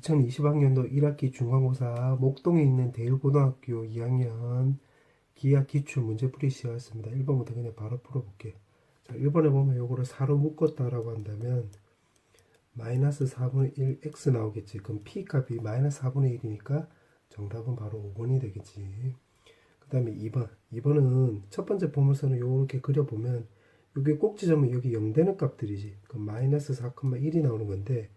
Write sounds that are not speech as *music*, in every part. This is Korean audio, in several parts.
2020학년도 1학기 중간고사 목동에 있는 대일고등학교 2학년 기하 기출 문제풀이 시간이었습니다. 1번부터 그냥 바로 풀어볼게요. 자, 1번에 보면 요거를 4로 묶었다라고 한다면 마이너스 4분의 1 x 나오겠지. 그럼 p 값이 마이너스 4분의 1이니까 정답은 바로 5번이 되겠지. 그 다음에 2번. 2번은 첫 번째 보물선을 요렇게 그려보면 여기 꼭지점은 여기 0 되는 값들이지. 그럼 마이너스 4,1이 나오는 건데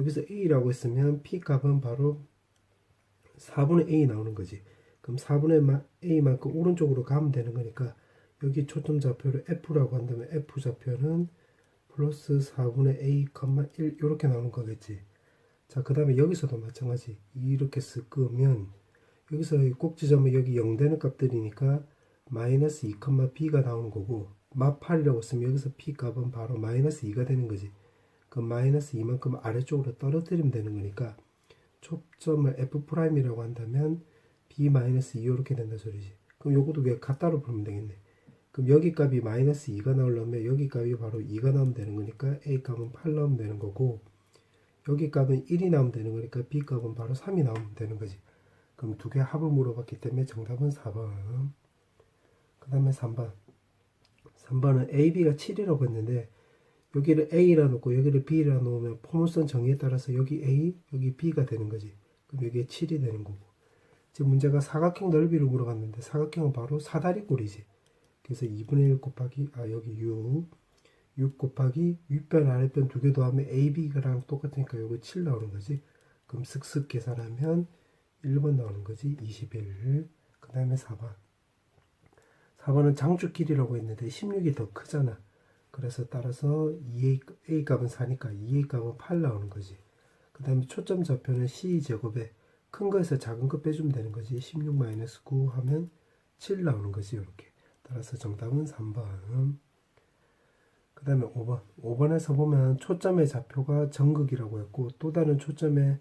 여기서 a라고 했으면 p 값은 바로 4분의 a 나오는 거지. 그럼 4분의 a만큼 오른쪽으로 가면 되는 거니까 여기 초점 좌표를 f라고 한다면 f 좌표는 플러스 4분의 a, 1 이렇게 나오는 거겠지. 자, 그 다음에 여기서도 마찬가지. 이렇게 쓸 거면 여기서 이 꼭지점은 여기 0 되는 값들이니까 마이너스 2, b가 나오는 거고 마 8이라고 쓰면 여기서 p 값은 바로 마이너스 2가 되는 거지. 그 마이너스 2만큼 아래쪽으로 떨어뜨리면 되는 거니까 초점을 f'이라고 한다면 b 마이너스 2 이렇게 된다 소리지. 그럼 요것도 그냥 같다로 풀면 되겠네. 그럼 여기 값이 마이너스 2가 나오려면 여기 값이 바로 2가 나오면 되는 거니까 a 값은 8 나오면 되는 거고 여기 값은 1이 나오면 되는 거니까 b 값은 바로 3이 나오면 되는 거지. 그럼 두 개 합을 물어봤기 때문에 정답은 4번. 그 다음에 3번. 3번은 a, b가 7이라고 했는데 여기를 a라 놓고 여기를 b라 놓으면 포물선 정의에 따라서 여기 a, 여기 b가 되는 거지. 그럼 여기에 7이 되는 거고. 지금 문제가 사각형 넓이를 물어봤는데 사각형은 바로 사다리꼴이지. 그래서 2분의 1 곱하기 아 여기 6 6 곱하기 윗변 아랫변 두 개 더하면 AB랑 똑같으니까 요거 7 나오는 거지. 그럼 쓱쓱 계산하면 1번 나오는 거지. 21. 그 다음에 4번. 4번은 장축 길이라고 했는데 16이 더 크잖아. 그래서 따라서 2A A 값은 4니까 2A 값은 8 나오는 거지. 그 다음에 초점 좌표는 C 제곱에 큰 거에서 작은 거 빼주면 되는 거지. 16-9 하면 7 나오는 거지. 이렇게. 따라서 정답은 3번. 그 다음에 5번. 5번에서 보면 초점의 좌표가 정극이라고 했고 또 다른 초점의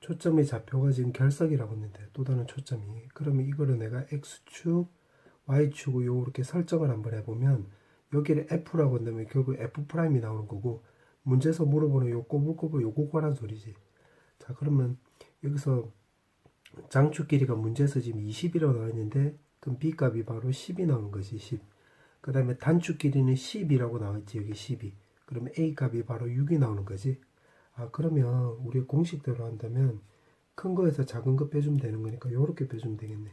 초점의 좌표가 지금 결석이라고 했는데 또 다른 초점이 그러면 이거를 내가 x축, y축을 요렇게 설정을 한번 해보면 여기를 f라고 한다면 결국 f'이 나오는 거고 문제에서 물어보는 요 꼬불꼬불 요거 거란 소리지. 자 그러면 여기서 장축 길이가 문제에서 지금 20이라고 나와 있는데 그럼 b 값이 바로 10이 나오는 거지 10. 그 다음에 단축 길이는 10이라고 나와 있지 여기 12. 그러면 a 값이 바로 6이 나오는 거지. 아 그러면 우리 공식대로 한다면 큰 거에서 작은 거 빼주면 되는 거니까 요렇게 빼주면 되겠네.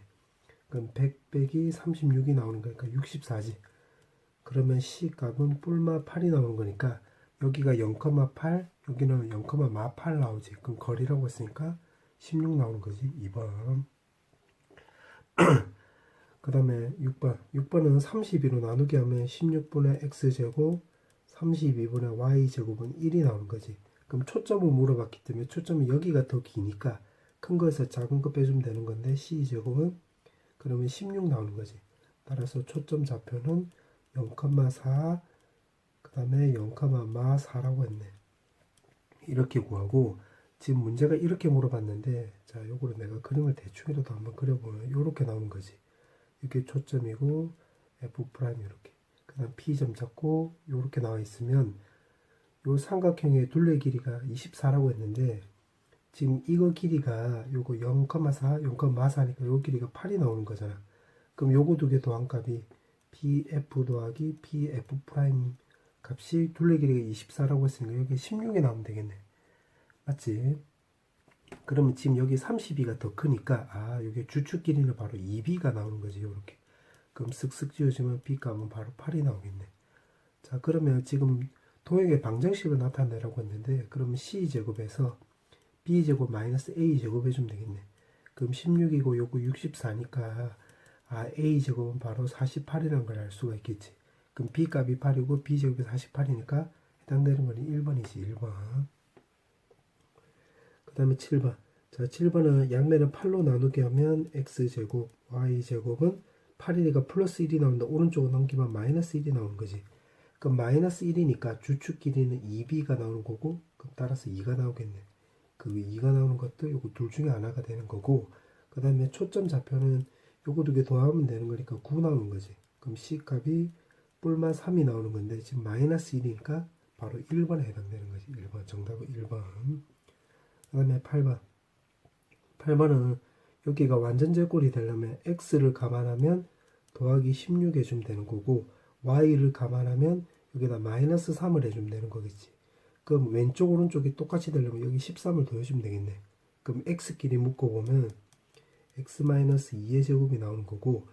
그럼 100 빼기 36이 나오는 거니까 64지. 그러면 c 값은 뿔마 8이 나오는 거니까 여기가 0,8 여기는 0,8 나오지. 그럼 거리라고 했으니까 16 나오는 거지. 2번. 그 다음에 6번. 6번은 32로 나누기 하면 16분의 x제곱 32분의 y제곱은 1이 나오는 거지. 그럼 초점을 물어봤기 때문에 초점이 여기가 더 기니까 큰 거에서 작은 거 빼주면 되는 건데 c제곱은 그러면 16 나오는 거지. 따라서 초점 좌표는 0,4 그 다음에 0,4라고 했네. 이렇게 구하고 지금 문제가 이렇게 물어봤는데 자 요거를 내가 그림을 대충이라도 한번 그려보면 이렇게 나오는 거지. 이게 초점이고 f 프라임 이렇게 그 다음 p점 잡고 이렇게 나와 있으면 요 삼각형의 둘레 길이가 24라고 했는데 지금 이거 길이가 요거 0,4 0,4니까 요 길이가 8이 나오는 거잖아 그럼 요거 두 개 더한 값이 pf 더하기 pf 프라임 값이 둘레 길이가 24라고 했으니까 여기 16이 나오면 되겠네. 맞지? 그러면 지금 여기 32가 더 크니까 아 이게 주축 길이는 바로 2b가 나오는 거지 이렇게. 그럼 쓱쓱 지워지면 b 값은 바로 8이 나오겠네. 자 그러면 지금 도형의 방정식을 나타내라고 했는데 그러면 c제곱에서 b제곱 마이너스 a제곱 해 주면 되겠네. 그럼 16이고 요거 64니까 아 a제곱은 바로 48이라는 걸 알 수가 있겠지 그럼 b 값이 8이고 b제곱이 48이니까 해당되는 거는 1번이지 1번 그 다음에 7번. 자, 7번은 양면을 8로 나누게 하면 x제곱, y제곱은 8이니까 플러스 1이 나온다. 오른쪽으로 넘기면 마이너스 1이 나오는 거지. 그럼 마이너스 1이니까 주축 길이는 2b가 나오는 거고, 그럼 따라서 2가 나오겠네. 그 2가 나오는 것도 요거 둘 중에 하나가 되는 거고, 그 다음에 초점 좌표는 요거 두 개 더하면 되는 거니까 9 나오는 거지. 그럼 c 값이 뿔만 3이 나오는 건데, 지금 마이너스 1이니까 바로 1번에 해당되는 거지. 1번. 정답은 1번. 그 다음에 8번. 8번은 여기가 완전 제꼴이 되려면 x를 감안하면 더하기 16 해주면 되는 거고 y를 감안하면 여기다 마이너스 3을 해주면 되는 거겠지. 그럼 왼쪽 오른쪽이 똑같이 되려면 여기 13을 더해주면 되겠네. 그럼 x끼리 묶어보면 x-2의 제곱이 나오는 거고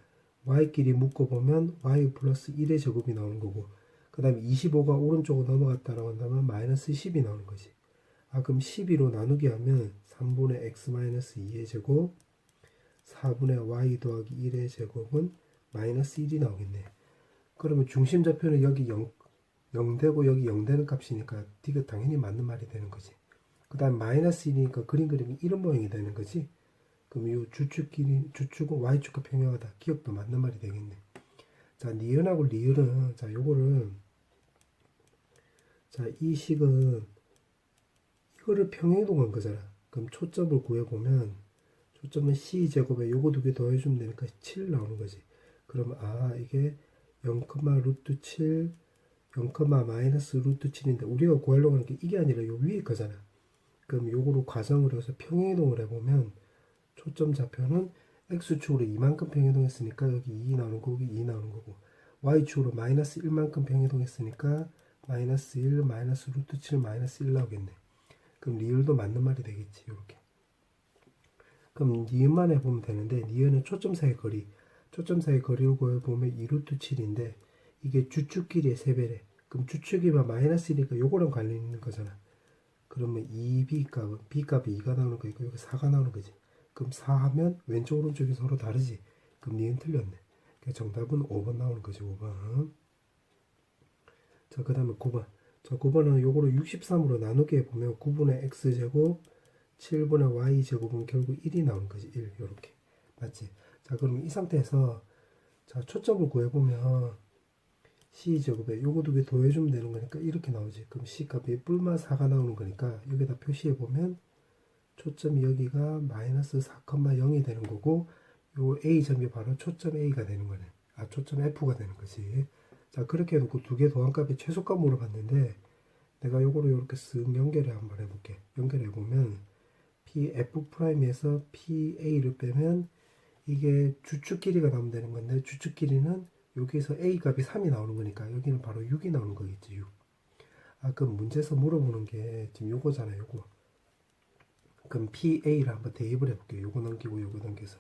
y끼리 묶어보면 y 플러스 1의 제곱이 나오는 거고 그 다음에 25가 오른쪽으로 넘어갔다라고 한다면 마이너스 10이 나오는 거지. 아 그럼 12로 나누기 하면 3분의 x-2의 제곱 4분의 y 더하기 1의 제곱은 마이너스 1이 나오겠네. 그러면 중심 좌표는 여기 0, 0되고 여기 0 되는 값이니까 D가 당연히 맞는 말이 되는 거지. 그 다음 마이너스 1이니까 그림 그리면 이런 모양이 되는 거지. 그럼 이 주축끼리 주축은 y축과 평행하다. 기억도 맞는 말이 되겠네. 자, 니은하고 리을은 자, 요거를 자, 이 식은 이거를 평행이동한 거잖아. 그럼 초점을 구해 보면 초점은 c 제곱에 요거 두 개 더해주면 되니까 7 나오는 거지. 그러면 아 이게 0, 루트 7, 0, 마이너스 루트 7인데 우리가 구하려고 하는 게 이게 아니라 요 위에 거잖아. 그럼 요거로 과정을 해서 평행이동을 해보면 초점 좌표는 x축으로 이만큼 평행이동했으니까 여기 2 나오는 거고 2 나오는 거고 y축으로 마이너스 1만큼 평행이동했으니까 마이너스 1, 마이너스 루트 7, 마이너스 1 나오겠네. 그럼 리을도 맞는 말이 되겠지. 이렇게. 그럼 니은만 해보면 되는데 니은은 초점 사이 거리 초점 사이 거리를 구해보면 2루트 7인데 이게 주축끼리의 세배래 그럼 주축이면 마이너스 1이니까 요거랑 관련 있는 거잖아 그러면 2b 값은 b 값이 2가 나오는 거니까 여기 4가 나오는 거지 그럼 4 하면 왼쪽 오른쪽이 서로 다르지. 그럼 니은 틀렸네. 그러니까 정답은 5번 나오는 거지 5번. 자 그 다음에 9번. 자 9번은 요거를 63으로 나누게 해보면 9분의 x제곱 7분의 y 제곱은 결국 1이 나오는 거지 1 요렇게. 맞지? 자 그럼 이 상태에서 자 초점을 구해보면 c 제곱에 요거 두 개 더해주면 되는 거니까 이렇게 나오지. 그럼 c 값이 뿔마 4가 나오는 거니까 여기다 표시해보면 초점이 여기가 마이너스 4,0이 되는 거고 요 a점이 바로 초점 a가 되는 거네 아 초점 f가 되는 거지 자 그렇게 해놓고 두개 값의 최소값 물어봤는데 내가 요거를 이렇게 쓱 연결해 한번 해볼게 연결해보면 pf'에서 pa를 빼면 이게 주축 길이가 나오면 되는 건데 주축 길이는 여기에서 a 값이 3이 나오는 거니까 여기는 바로 6이 나오는 거겠지 6. 아 그럼 문제에서 물어보는 게 지금 요거잖아요 요거. 그럼 pa를 한번 대입을 해볼게요. 요거 넘기고 요거 넘겨서.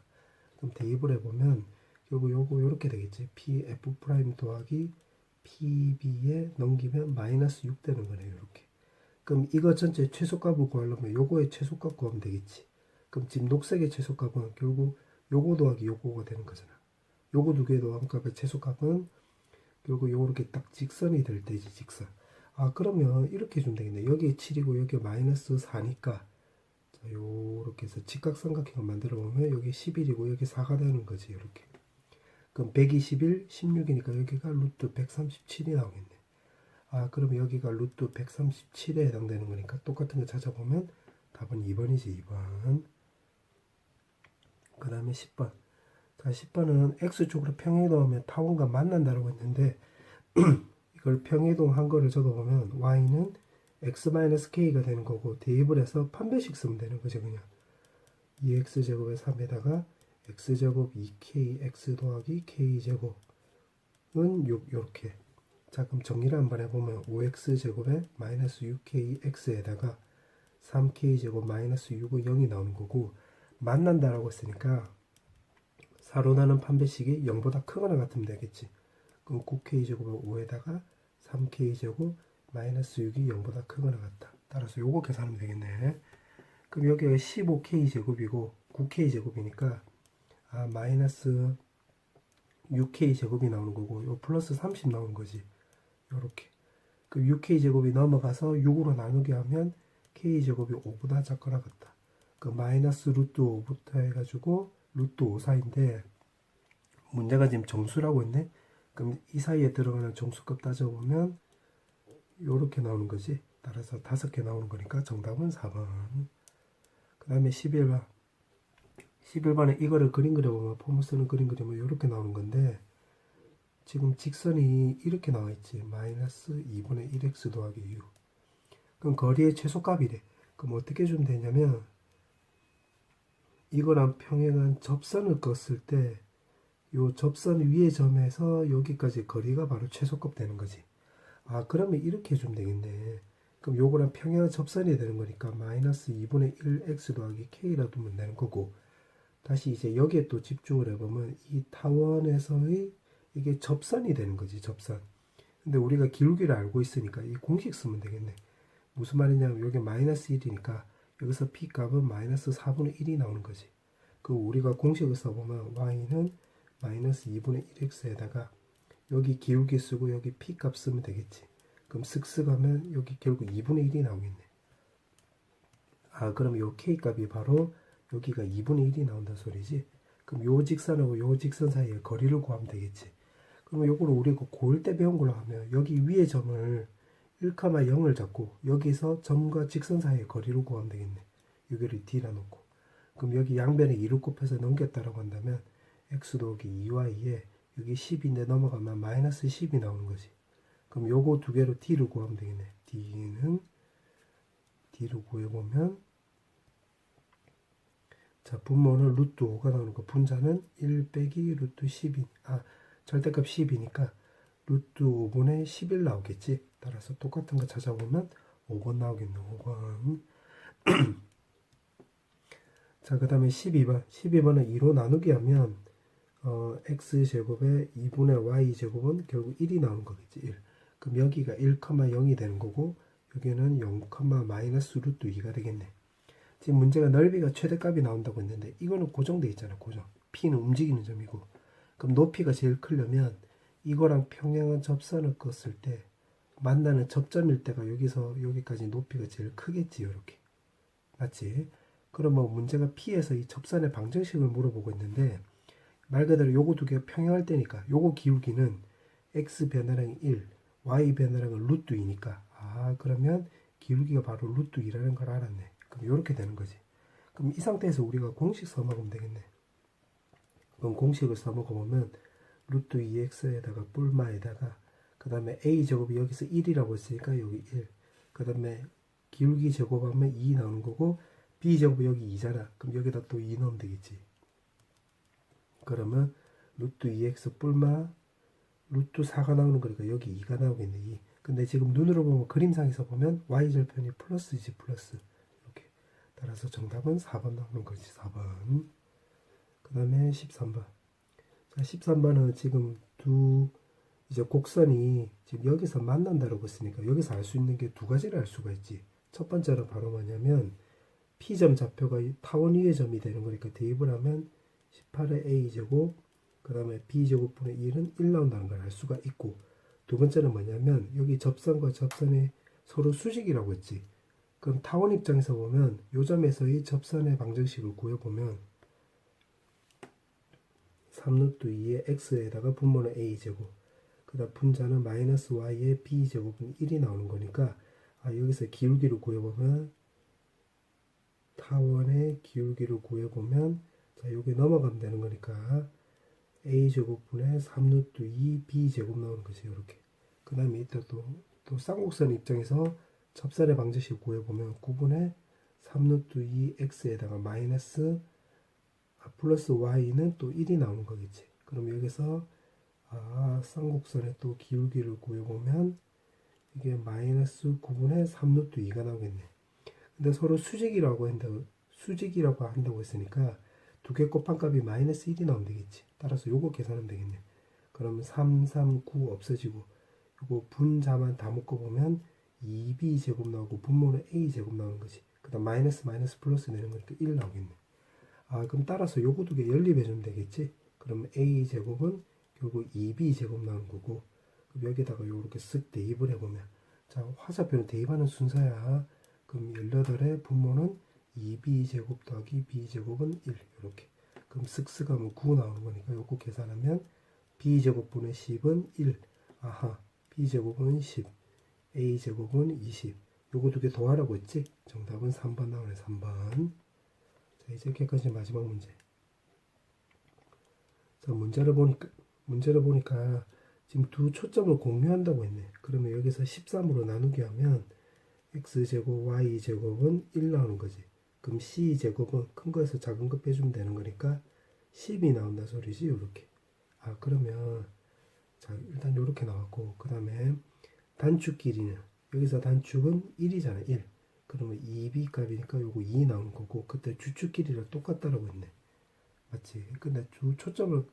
그럼 대입을 해보면 요거 요거 요렇게 되겠지. pf 더하기 pb에 넘기면 마이너스 6 되는 거네요. 요렇게. 그럼 이거 전체 최소값을 구하려면 요거의 최소값 구하면 되겠지. 그럼 지금 녹색의 최소값은 결국 요거 더하기 요거가 되는 거잖아. 요거 두 개 더한 값의 최소값은 결국 요렇게 딱 직선이 될 때지 직선. 아 그러면 이렇게 해주면 되겠네. 여기 7이고 여기 마이너스 4니까 자, 요렇게 해서 직각삼각형을 만들어 보면 여기 11이고 여기 4가 되는 거지 이렇게. 그럼 121, 16이니까 여기가 루트 137이 나오겠네. 아 그럼 여기가 루트 137에 해당되는 거니까 똑같은 거 찾아보면 답은 2번이지 2번. 그 다음에 10번. 자, 10번은 X축으로 평행이동하면 타원과 만난다라고 했는데, *clears throat* 이걸 평행이동한 거를 적어보면, Y는 X-K가 되는 거고, 대입을 해서 판별식 쓰면 되는 거죠, 그냥. 2X제곱에 3에다가 X제곱 2K, X 더하기 K제곱은 요, 요렇게. 자, 그럼 정리를 한번 해보면, 5X제곱에 마이너스 6KX에다가 3K제곱 마이너스 6은 0이 나오는 거고, 만난다라고 했으니까 사로 나는 판별식이 0보다 크거나 같으면 되겠지. 그럼 9k제곱은 5에다가 3k제곱 마이너스 6이 0보다 크거나 같다. 따라서 요거 계산하면 되겠네. 그럼 여기가 15k제곱이고 9k제곱이니까 아 마이너스 6k제곱이 나오는 거고 요 플러스 30 나오는 거지. 요렇게. 그 6k제곱이 넘어가서 6으로 나누게 하면 k제곱이 5보다 작거나 같다. 그 마이너스 루트 5부터 해가지고 루트 5 사이인데 문제가 지금 정수라고 했네. 그럼 이 사이에 들어가는 정수값 따져보면 요렇게 나오는 거지. 따라서 다섯 개 나오는 거니까 정답은 4번. 그 다음에 11번. 11번에 이거를 그림 그려보면 쓰는 그림 그리면 이렇게 나오는 건데 지금 직선이 이렇게 나와 있지. 마이너스 2분의 1x 더하기 6. 그럼 거리의 최소값이래. 그럼 어떻게 주면 되냐면 이거랑 평행한 접선을 껐을 때요 접선 위의 점에서 여기까지 거리가 바로 최소값 되는 거지. 아, 그러면 이렇게 해주면 되겠네. 그럼 요거랑 평행한 접선이 되는 거니까 마이너스 2분의 1x 더하기 k라 두면 되는 거고 다시 이제 여기에 또 집중을 해보면 이 타원에서의 이게 접선이 되는 거지 접선. 근데 우리가 기울기를 알고 있으니까 이 공식 쓰면 되겠네. 무슨 말이냐면 여기 마이너스 1이니까 여기서 p 값은 마이너스 4분의 1이 나오는 거지. 그 우리가 공식을 써보면 y는 마이너스 2분의 1x에다가 여기 기울기 쓰고 여기 p 값 쓰면 되겠지. 그럼 쓱쓱 하면 여기 결국 2분의 1이 나오겠네. 아, 그럼 요 k 값이 바로 여기가 2분의 1이 나온다 소리지. 그럼 요 직선하고 요 직선 사이의 거리를 구하면 되겠지. 그러면 요거를 우리가 고일 때 배운 걸로 하면 여기 위에 점을 1,0을 잡고 여기서 점과 직선 사이의 거리를 구하면 되겠네. 여기를 d라 놓고. 그럼 여기 양변에 2를 곱해서 넘겼다라고 한다면 x 더하기 2y에 여기 10인데 넘어가면 마이너스 10이 나오는 거지. 그럼 요거 두 개로 d를 구하면 되겠네. d는 d를 구해보면 자 분모는 루트 5가 나오는 거 분자는 1 빼기 루트 10인 아 절대값 10이니까 루트 5분의 11 나오겠지. 따라서 똑같은 거 찾아보면 5번 나오겠네. 5번 *clears throat* 자, 그 다음에 12번. 12번은 2로 나누기 하면, 어, x제곱에 2분의 y제곱은 결국 1이 나오는 거겠지, 1. 그럼 여기가 1,0이 되는 거고, 여기는 0, 마이너스 루트 2가 되겠네. 지금 문제가 넓이가 최대값이 나온다고 했는데, 이거는 고정돼 있잖아, 고정. p는 움직이는 점이고. 그럼 높이가 제일 크려면, 이거랑 평행한 접선을 껐을 때, 만나는 접점일 때가 여기서 여기까지 높이가 제일 크겠지, 이렇게. 맞지? 그러면 문제가 P에서 이 접선의 방정식을 물어보고 있는데 말 그대로 요거 두 개가 평행할 때니까 요거 기울기는 x 변화량이 1, y 변화량은 루트 2니까 아 그러면 기울기가 바로 루트 2라는 걸 알았네. 그럼 요렇게 되는 거지. 그럼 이 상태에서 우리가 공식 써먹으면 되겠네. 그럼 공식을 써먹어보면 루트 2x에다가 뿔마에다가 그 다음에 a 제곱이 여기서 1이라고 했으니까 여기 1. 그 다음에 기울기 제곱하면 2 나오는 거고 b제곱 여기 2잖아. 그럼 여기다 또 2 넣으면 되겠지. 그러면 루트 2x 뿔마 루트 4가 나오는 거니까 여기 2가 나오겠네. 2. 근데 지금 눈으로 보면 그림상에서 보면 y절편이 플러스지 플러스. 이렇게. 따라서 정답은 4번 나오는 거지. 4번. 그 다음에 13번. 자, 13번은 지금 두 이제 곡선이 지금 여기서 만난다라고 했으니까 여기서 알 수 있는 게 두 가지를 알 수가 있지. 첫 번째는 바로 뭐냐면 P점 좌표가 타원 위의 점이 되는 거니까 대입을 하면 18의 A제곱 그 다음에 B제곱분의 1은 1 나온다는 걸 알 수가 있고 두 번째는 뭐냐면 여기 접선과 접선의 서로 수직이라고 했지. 그럼 타원 입장에서 보면 요 점에서의 접선의 방정식을 구해보면 3루트 2의 x에다가 분모는 a제곱 그 다음 분자는 마이너스 y의 b제곱은 1이 나오는 거니까 아 여기서 기울기를 구해보면 타원의 기울기를 구해보면 자 여기 넘어가면 되는 거니까. A제곱분의 3루트 2 b제곱 나오는 거지 이렇게. 그 다음에 이따 또, 또 쌍곡선 입장에서 접선의 방정식 구해보면 9분의 3루트 2 x에다가 마이너스 아, 플러스 y는 또 1이 나오는 거겠지. 그럼 여기서 아 쌍곡선의 또 기울기를 구해보면 이게 마이너스 9분의 3루트 2가 나오겠네. 근데 서로 수직이라고 한다고 수직이라고 한다고 했으니까 두 개 곱한 값이 마이너스 1이 나오면 되겠지. 따라서 요거 계산하면 되겠네. 그러면 3, 3, 9 없어지고 요거 분자만 다 묶어 보면 2b 제곱 나오고 분모는 a 제곱 나오는 거지. 그 다음 마이너스 마이너스 플러스 내는 거니까 1 나오겠네. 아 그럼 따라서 요거 두 개 연립해 주면 되겠지. 그러면 a 제곱은 결국 2b 제곱 나오는 거고 그럼 여기다가 요렇게 쓱 대입을 해보면 자 화살표는 대입하는 순서야. 그럼 18의 분모는 2b제곱 더하기 b제곱은 1 이렇게. 그럼 쓱쓱 하면 9 나오는 거니까 요거 계산하면 b제곱분의 10은 1 아하. B제곱은 10 a제곱은 20 요거 두 개 더하라고 했지? 정답은 3번 나오네 3번. 자 이제 여기까지 마지막 문제. 자 문제를 보니까 문제를 보니까 지금 두 초점을 공유한다고 했네. 그러면 여기서 13으로 나누기 하면 x제곱 y제곱은 1 나오는 거지. 그럼 c제곱은 큰 거에서 작은 거 빼주면 되는 거니까 10이 나온다 소리지 요렇게. 아 그러면 자 일단 요렇게 나왔고 그 다음에 단축 길이는 여기서 단축은 1이잖아 1. 그러면 2b 값이니까 요거 2 나오는 거고 그때 주축 길이랑 똑같다라고 했네. 맞지? 근데 주 초점을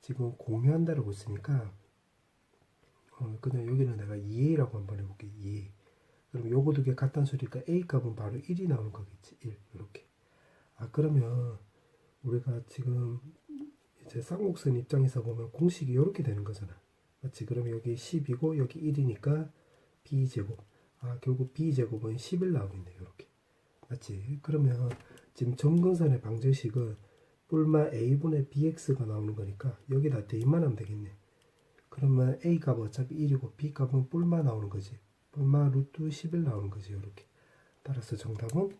지금 공유한다라고 했으니까 어, 그냥 여기는 내가 2a라고 한번 해볼게 2a 그럼 요거 두개 소리니까 a 값은 바로 1이 나오는 거겠지 1 이렇게. 아 그러면 우리가 지금 이제 쌍곡선 입장에서 보면 공식이 이렇게 되는 거잖아. 맞지? 그러면 여기 10이고 여기 1이니까 b제곱. 아 결국 b제곱은 11 나오겠네 이렇게. 맞지? 그러면 지금 점근선의 방정식은 뿔마 a분의 bx가 나오는 거니까 여기다 대입만 하면 되겠네. 그러면 a 값 어차피 1이고 b 값은 뿔마 나오는 거지 뿔마 루트 11 나오는 거지 이렇게. 따라서 정답은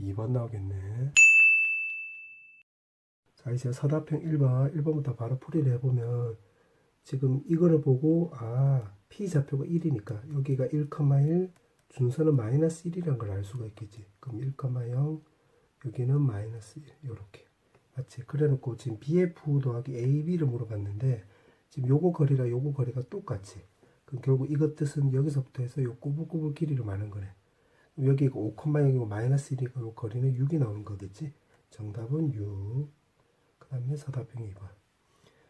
2번 나오겠네. 자 이제 서답형 1번 1번부터 바로 풀이를 해보면 지금 이거를 보고 아 p 좌표가 1이니까 여기가 1,1 준선은 마이너스 1이라는 걸 알 수가 있겠지. 그럼 1,0 여기는 마이너스 1 이렇게. 맞지? 그래 놓고 지금 bf 더하기 ab를 물어봤는데 지금 요거 거리랑 요거 거리가 똑같지 그럼 결국 이것 뜻은 여기서부터 해서 요 꼬불꼬불 길이를 말하는 거네. 여기가 5,0이고 마이너스 1이니까 요 거리는 6이 나오는 거겠지? 정답은 6 그 다음에 서답형 2번.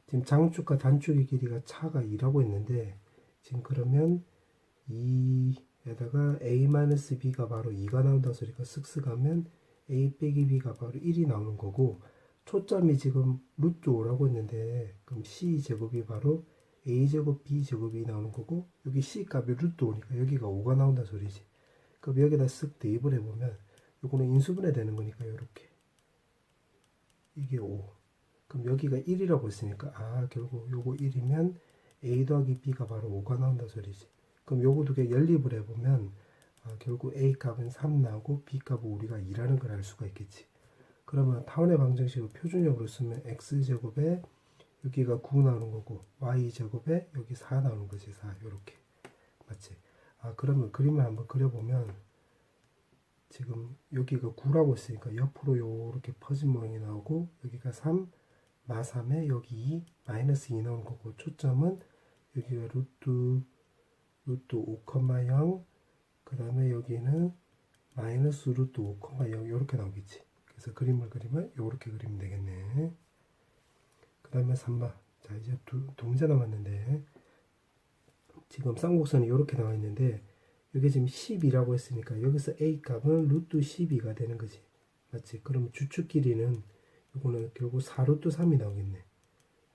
지금 장축과 단축의 길이가 차가 2라고 했는데 지금 그러면 2에다가 a-b가 바로 2가 나온다 소리가 쓱쓱 하면 a 빼기 b가 바로 1이 나오는 거고 초점이 지금 루트 5라고 했는데 그럼 c 제곱이 바로 a 제곱 b 제곱이 나오는 거고 여기 c 값이 루트 5니까 여기가 5가 나온다 소리지. 그럼 여기다 쓱 대입을 해보면 요거는 인수분해 되는 거니까 이렇게. 이게 5 그럼 여기가 1이라고 했으니까 아 결국 요거 1이면 a 더하기 b가 바로 5가 나온다 소리지. 그럼 요거 두 개 연립을 해보면 아, 결국 a 값은 3 나오고 b 값은 우리가 2라는 걸 알 수가 있겠지. 그러면 타원의 방정식을 표준형으로 쓰면 x제곱에 여기가 9 나오는 거고 y제곱에 여기 4 나오는 거지 4 요렇게. 맞지? 아 그러면 그림을 한번 그려보면 지금 여기가 9라고 했으니까 옆으로 요렇게 퍼진 모양이 나오고 여기가 3 마3에 여기 2 마이너스 2 나오는 거고 초점은 여기가 루트 루트 5,0 그 다음에 여기는 마이너스 루트 5,0 이렇게 나오겠지. 그래서 그림을 그리면 이렇게 그리면 되겠네. 그 다음에 3번. 자, 이제 두, 두 문제 남았는데, 지금 쌍곡선이 이렇게 나와 있는데, 여기 지금 10이라고 했으니까, 여기서 A 값은 루트 12가 되는 거지. 맞지? 그러면 주축 길이는, 이거는 결국 4루트 3이 나오겠네.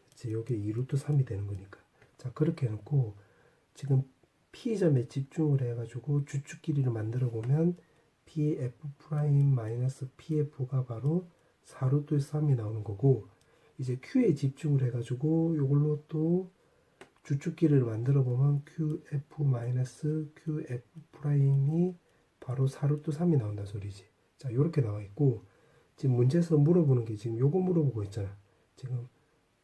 그치? 여기 2루트 3이 되는 거니까. 자, 그렇게 해놓고, 지금 P점에 집중을 해가지고 주축 길이를 만들어 보면, pf pf가 바로 4루트 3이 나오는 거고 이제 q에 집중을 해가지고 이걸로 또 주축기를 만들어 보면 qf 마이너스 qf 프라임이 바로 4루트 3이 나온다 소리지. 자 이렇게 나와 있고 지금 문제에서 물어보는 게 지금 요거 물어보고 있잖아. 지금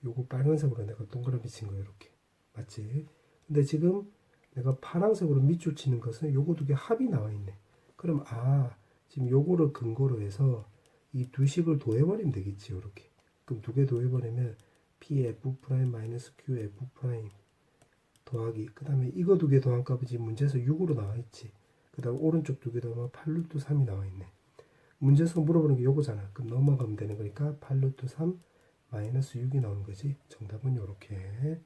요거 빨간색으로 내가 동그라미 친 거 이렇게. 맞지? 근데 지금 내가 파란색으로 밑줄 치는 것은 요거 두 개 합이 나와 있네. 그럼 아 지금 요거를 근거로 해서 이 두 식을 더해버리면 되겠지 이렇게 그럼 두 개 더해버리면 pf 프라임 마이너스 qf 프라임 더하기 그 다음에 이거 두 개 더한 값이 문제에서 6으로 나와 있지. 그 다음 오른쪽 두 개 더하면 8루트 3이 나와 있네. 문제에서 물어보는 게 요거잖아. 그럼 넘어가면 되는 거니까 8루트 3 마이너스 6이 나오는 거지. 정답은 요렇게.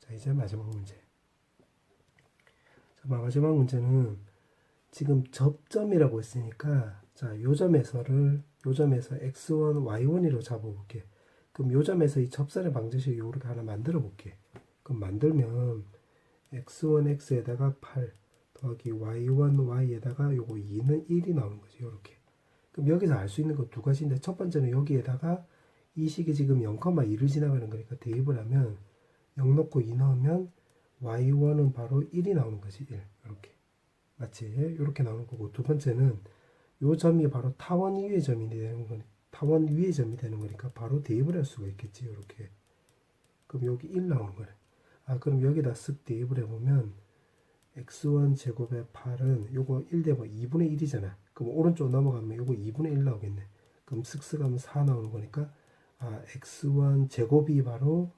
자 이제 마지막 문제. 자 마지막 문제는 지금 접점이라고 했으니까 자, 요 점에서를 요 점에서 x1, y1이라고 잡아볼게. 그럼 요 점에서 이 접선의 방정식 요렇게 하나 만들어 볼게. 그럼 만들면 x1, x에다가 8 더하기 y1, y에다가 요거 2는 1이 나오는 거지. 요렇게. 그럼 여기서 알 수 있는 거두 가지인데 첫 번째는 여기에다가 이 식이 지금 0,2를 지나가는 거니까 대입을 하면 0 넣고 2 넣으면 y1은 바로 1이 나오는 거지. 1. 이렇게. 맞지? 이렇게 나오는 거고 두 번째는 요 점이 바로 타원 위의 점이 되는 거니 타원 위의 점이 되는 거니까 바로 대입을 할 수가 있겠지 이렇게 그럼 여기 1 나오는 거네 아 그럼 여기다 쓱 대입을 해보면 x1 제곱의 8은 요거 1 되면 2분의 1이잖아. 그럼 오른쪽 넘어가면 요거 2분의 1 나오겠네. 그럼 쓱쓱 하면 4 나오는 거니까 아 x1 제곱이 바로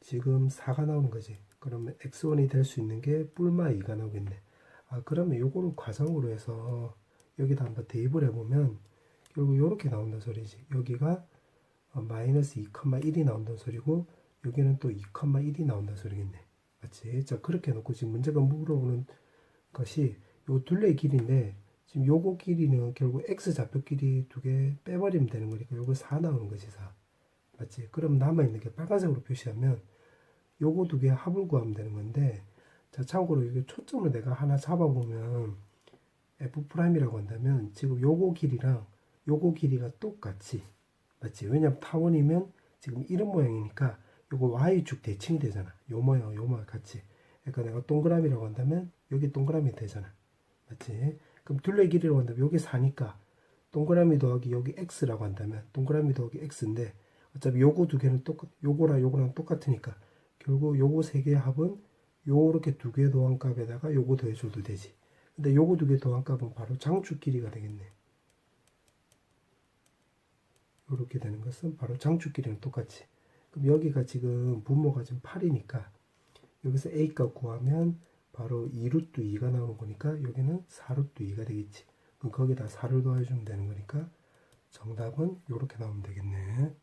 지금 4가 나오는 거지. 그러면 x1이 될 수 있는 게 뿔마 2가 나오겠네. 아 그러면 요거를 과정으로 해서 여기다 한번 대입을 해보면 결국 요렇게 나온다는 소리지. 여기가 어, 마이너스 2,1이 나온다는 소리고 여기는 또 2,1이 나온다는 소리겠네. 맞지? 자 그렇게 해놓고 지금 문제가 물어보는 것이 요 둘레의 길이인데 지금 요거 길이는 결국 x 좌표 길이 두 개 빼버리면 되는 거니까 요거 4 나오는 거지 4. 맞지? 그럼 남아있는 게 빨간색으로 표시하면 요거 두 개 합을 구하면 되는 건데 자 참고로 이게 초점을 내가 하나 잡아보면 F'이라고 한다면 지금 요거 길이랑 요거 길이가 똑같이 맞지? 왜냐면 타원이면 지금 이런 모양이니까 요거 Y축 대칭이 되잖아. 요 모양, 요 모양 같이. 그러니까 내가 동그라미라고 한다면 여기 동그라미 되잖아. 맞지? 그럼 둘레 길이라고 한다면 여기 4니까 동그라미 더하기 여기 X라고 한다면 동그라미 더하기 X인데 어차피 요거 두 개는 똑같, 요거랑 요거랑 똑같으니까 결국 요거 세 개의 합은 요렇게 두개 더한 값에다가 요거 더해줘도 되지. 근데 요거 두 개 더한 값은 바로 장축 길이가 되겠네. 이렇게 되는 것은 바로 장축 길이랑 똑같이. 그럼 여기가 지금 분모가 지금 8이니까 여기서 A 값 구하면 바로 2루트 2가 나오는 거니까 여기는 4루트 2가 되겠지. 그럼 거기다 4를 더해주면 되는 거니까 정답은 이렇게 나오면 되겠네.